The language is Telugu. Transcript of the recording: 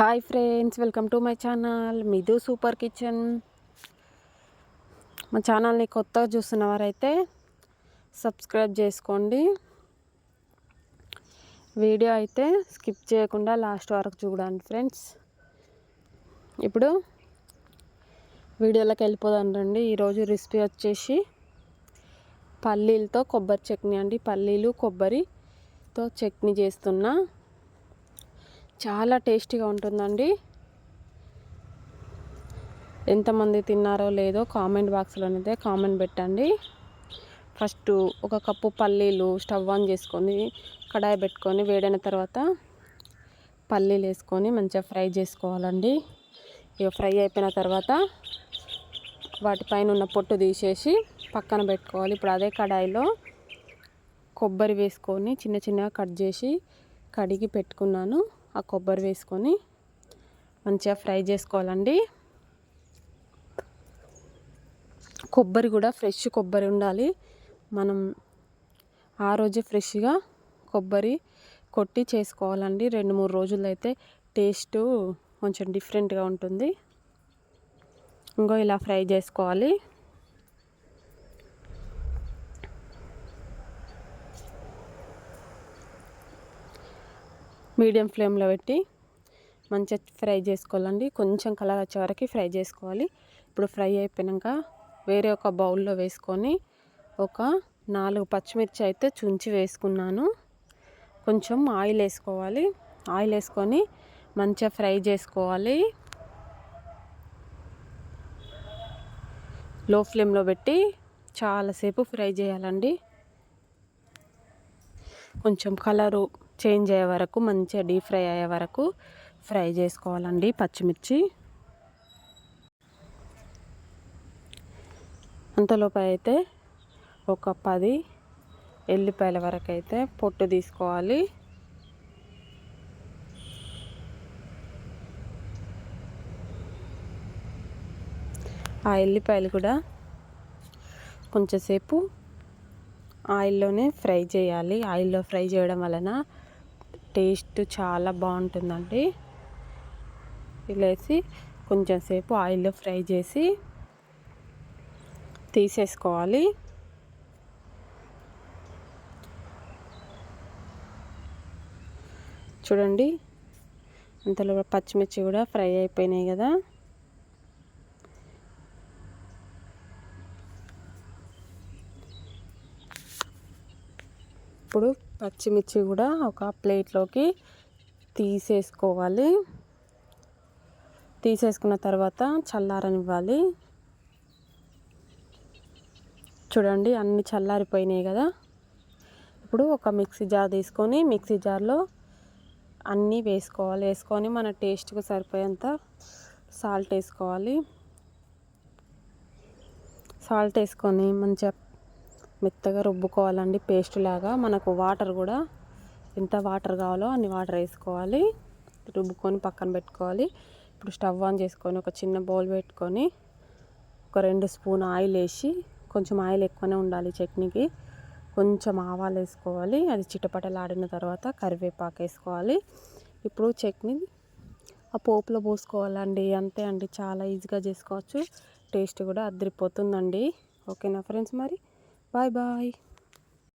Hi friends welcome to my channel Mithu super kitchen మా ఛానల్ని కొత్తగా చూస్తున్న వారైతే సబ్స్క్రైబ్ చేసుకోండి. వీడియో అయితే స్కిప్ చేయకుండా లాస్ట్ వరకు చూడండి ఫ్రెండ్స్ ఇప్పుడు వీడియోలోకి వెళ్ళిపోదండి ఈరోజు రెసిపీ వచ్చేసి పల్లీలతో కొబ్బరి చట్నీ అండి. పల్లీలు కొబ్బరితో చట్నీ చేస్తున్నా. చాలా టేస్టీగా ఉంటుందండి. ఎంతమంది తిన్నారో లేదో కామెంట్ బాక్స్లో అయితే కామెంట్ పెట్టండి. ఫస్ట్ ఒక కప్పు పల్లీలు స్టవ్ ఆన్ చేసుకొని కడాయి పెట్టుకొని వేడైన తర్వాత పల్లీలు వేసుకొని మంచిగా ఫ్రై చేసుకోవాలండి. ఇక ఫ్రై అయిపోయిన తర్వాత వాటిపైన ఉన్న పొట్టు తీసేసి పక్కన పెట్టుకోవాలి. ఇప్పుడు అదే కడాయిలో కొబ్బరి వేసుకొని చిన్న చిన్నగా కట్ చేసి కడిగి పెట్టుకున్నాను. ఆ కొబ్బరి వేసుకొని మంచిగా ఫ్రై చేసుకోవాలండి. కొబ్బరి కూడా ఫ్రెష్ కొబ్బరి ఉండాలి. మనం ఆ రోజు ఫ్రెష్గా కొబ్బరి కొట్టి చేసుకోవాలండి. రెండు మూడు రోజులు అయితే టేస్ట్ కొంచెం డిఫరెంట్గా ఉంటుంది. ఇంకో ఇలా ఫ్రై చేసుకోవాలి. మీడియం ఫ్లేమ్లో పెట్టి మంచిగా ఫ్రై చేసుకోవాలండి. కొంచెం కలర్ వచ్చే వరకు ఫ్రై చేసుకోవాలి. ఇప్పుడు ఫ్రై అయిపోయాక వేరే ఒక బౌల్లో వేసుకొని ఒక నాలుగు పచ్చిమిర్చి అయితే చుంచి వేసుకున్నాను. కొంచెం ఆయిల్ వేసుకోవాలి. ఆయిల్ వేసుకొని మంచిగా ఫ్రై చేసుకోవాలి. లో ఫ్లేమ్లో పెట్టి చాలాసేపు ఫ్రై చేయాలండి. కొంచెం కలరు చేంజ్ అయ్యే వరకు మంచిగా డీప్ ఫ్రై అయ్యే వరకు ఫ్రై చేసుకోవాలండి పచ్చిమిర్చి. అంతలోపు అయితే ఒక పది ఎల్లిపాయల వరకు అయితే పొట్టు తీసుకోవాలి. ఆ ఎల్లిపాయలు కూడా కొంచెంసేపు ఆయిల్లోనే ఫ్రై చేయాలి. ఆయిల్లో ఫ్రై చేయడం వలన టేస్ట్ చాలా బాగుంటుందండి. వేసి కొంచెం సేపు ఆయిల్లో ఫ్రై చేసి తీసేసుకోవాలి. చూడండి అంతలో పచ్చిమిర్చి కూడా ఫ్రై అయిపోయినాయి కదా. ఇప్పుడు పచ్చిమిర్చి కూడా ఒక ప్లేట్లోకి తీసేసుకోవాలి. తీసేసుకున్న తర్వాత చల్లారనివ్వాలి. చూడండి అన్ని చల్లారిపోయినాయి కదా. ఇప్పుడు ఒక మిక్సీ జార్ తీసుకొని మిక్సీ జార్లో అన్నీ వేసుకోవాలి. వేసుకొని మన టేస్ట్కి సరిపోయేంత సాల్ట్ వేసుకోవాలి. సాల్ట్ వేసుకొని మంచిగా మెత్తగా రుబ్బుకోవాలండి పేస్ట్ లాగా. మనకు వాటర్ కూడా ఎంత వాటర్ కావాలో అన్ని వాటర్ వేసుకోవాలి. రుబ్బుకొని పక్కన పెట్టుకోవాలి. ఇప్పుడు స్టవ్ ఆన్ చేసుకొని ఒక చిన్న బౌల్ పెట్టుకొని ఒక రెండు స్పూన్ ఆయిల్ వేసి కొంచెం ఆయిల్ ఎక్కువనే ఉండాలి చట్నీకి. కొంచెం ఆవాలు వేసుకోవాలి. అది చిటపటలాడిన తర్వాత కరివేపాకు వేసుకోవాలి. ఇప్పుడు చట్నీ ఆ పోపులో పోసుకోవాలండి. అంతే అండి. చాలా ఈజీగా చేసుకోవచ్చు. టేస్ట్ కూడా అదిరిపోతుందండి ఓకేనా ఫ్రెండ్స్ మరి? Bye bye.